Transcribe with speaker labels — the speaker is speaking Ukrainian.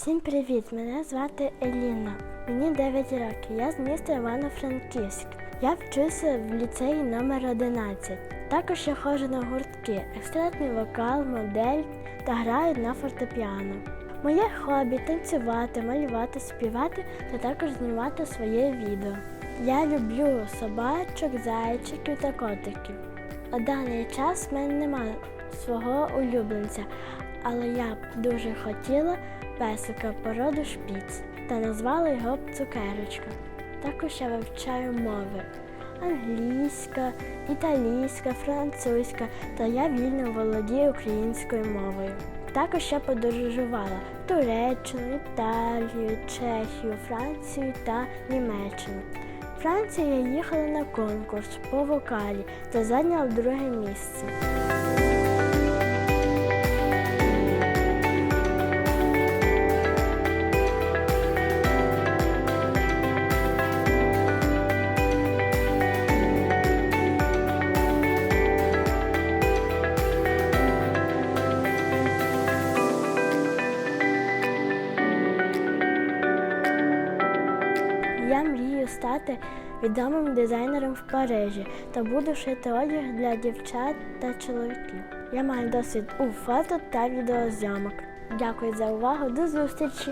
Speaker 1: Всім привіт! Мене звати Еліна. Мені 9 років. Я з міста Івано-Франківськ. Я вчуся в ліцеї номер 11. Також я ходжу на гуртки, екстратний вокал, модель та граю на фортепіано. Моє хобі танцювати, малювати, співати та також знімати своє відео. Я люблю собачок, зайчиків та котиків. На даний час в мене немає свого улюбленця, але я б дуже хотіла песика породу шпіц та назвала його цукерочка. Також я вивчаю мови англійська, італійська, французька та я вільно володію українською мовою. Також я подорожувала Туреччину, Італію, Чехію, Францію та Німеччину. В Франції я їхала на конкурс по вокалі та зайняла друге місце. Я мрію стати відомим дизайнером в Парижі та буду шити одяг для дівчат та чоловіків. Я маю досвід у фото та відеозйомок. Дякую за увагу. До зустрічі!